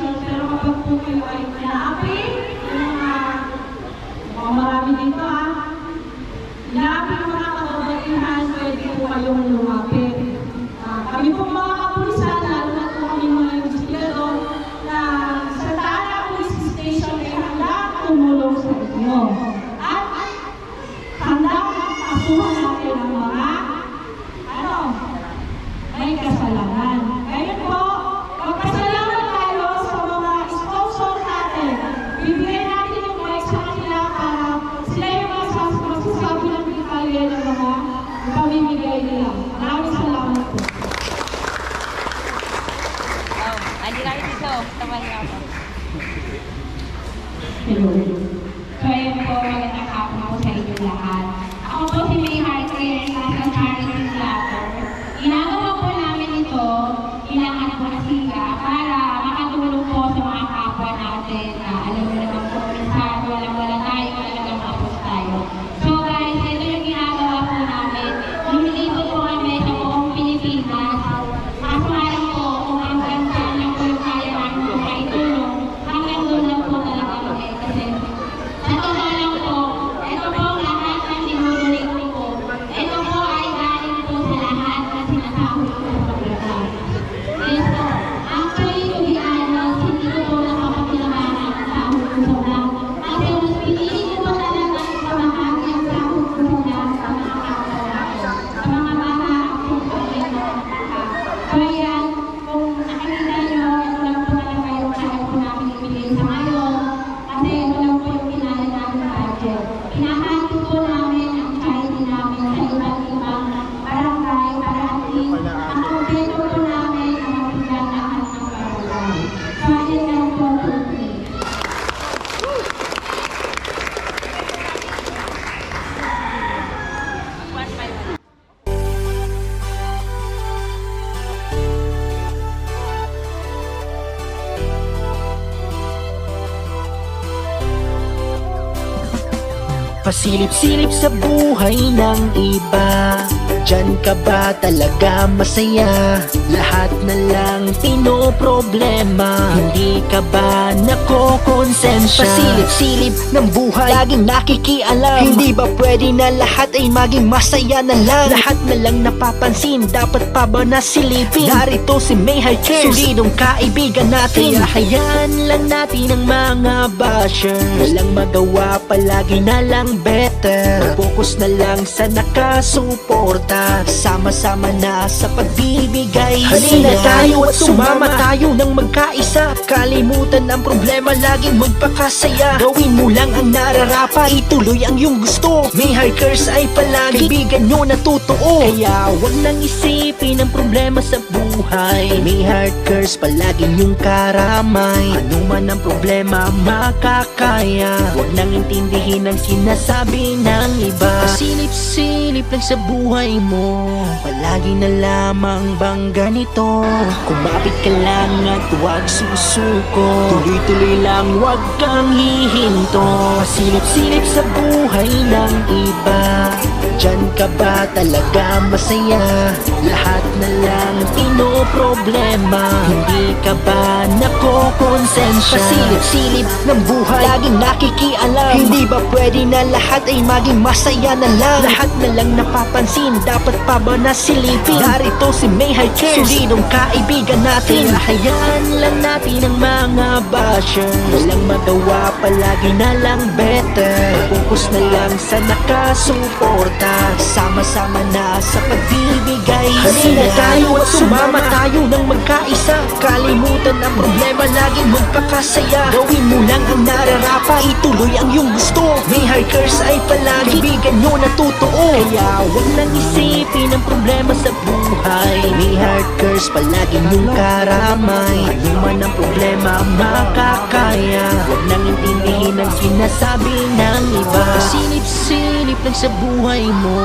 station. Pero kapag po kayo ay inaapi, yung mga, mga marami dito ah, inaapi yung mga kababaihan, pwede po kayong lumapit. Uh, kami po mga kapulisan, lalo na po kami mga investigador, na sa Tara Police Station ay handa tumulong sa inyo. At handa kasuhan natin ang mga ano, may kasalanan. Andi kami dito. Taman niya ako. Hello. So, ayun po, magandang hapon po sa inyo lahat. Ako po si May Hartwell, nasa Pasilip-silip sa buhay ng iba Diyan ka ba talaga masaya? Lahat na lang pinoproblema Hindi ka ba nakokonsensya? Pasilip-silip ng buhay Laging nakikialam Hindi ba pwede na lahat ay maging masaya na lang? Lahat na lang napapansin Dapat pa ba nasilipin? Narito si Mayhay Cheers Solidong kaibigan natin Kaya hayaan lang natin ang mga basher Walang magawa palagi na lang better Focus na lang sa nakasuporta Sama-sama na sa pagbibigay Halina tayo at sumama tayo ng magkaisa. Kalimutan ang problema, laging magpakasaya. Gawin mo lang ang nararapat Ituloy ang iyong gusto. May hikers ay palagi Kaibigan nyo na totoo. Kaya wag nang isipin ang problema sa buhay. May hikers palagi yung karamay. Ano man ang problema makakaya. Wag nang intindihin ang sinasabi ng iba Silip-silip lang sa buhay mo. Palagi na lamang bang ganito? Kumapit ka lang at huwag susuko Tuloy-tuloy lang huwag kang hihinto. Silip-silip sa buhay ng iba. Diyan ka ba talaga masaya? Lahat na lang pinoproblema Hindi ka ba nakokonsensya? Pasilip-silip ng buhay. Laging nakikialam. Hindi ba pwede na lahat ay maging masaya na lang? Lahat na lang napapansin Dapat pa ba nasilipin? Narito si Mayhay Cheers Solidong kaibigan natin. Hayaan lang natin ang mga basher. Walang magawa palagi na lang better. Focus na lang sa nakasuporta. Sama-sama na sa pagbibigay Halina tayo at sumama tayo ng magkaisa. Kalimutan ang problema, laging magpakasaya Gawin mo lang ang nararapat Ituloy ang iyong gusto. May hikers ay palagi Kaibigan nyo na totoo. Kaya wag nang isipin ang problema sa buhay. May hikers palagi yung karamay. Ano man ang problema makakaya. Wag nang intindihin ang sinasabi ng iba. Silip-silip lang sa buhay mo.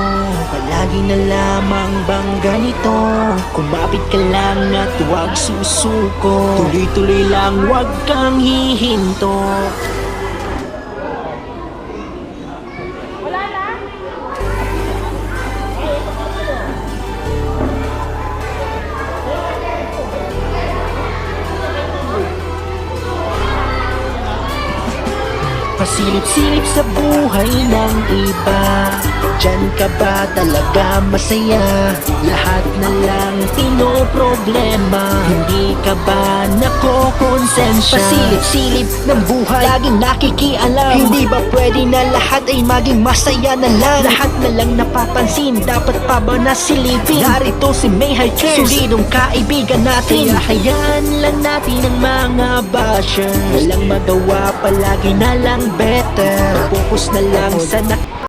Palagi na lamang bang ganito? Kumapit ka lang at huwag susuko. Tuloy-tuloy lang huwag kang hihinto. Pasilip-silip sa buhay ng iba Diyan ka ba talaga masaya? Lahat na lang pinoproblema Hindi ka ba nakokonsensya? Pasilip-silip ng buhay Laging nakikialam Hindi ba pwede na lahat ay maging masaya na lang? Lahat na lang napapansin Dapat pa ba nasilipin? Narito si Mayhay Cheers Solidong kaibigan natin Kaya hayaan lang natin ang mga basher Walang magawa palagi na lang better Focus na lang sa nak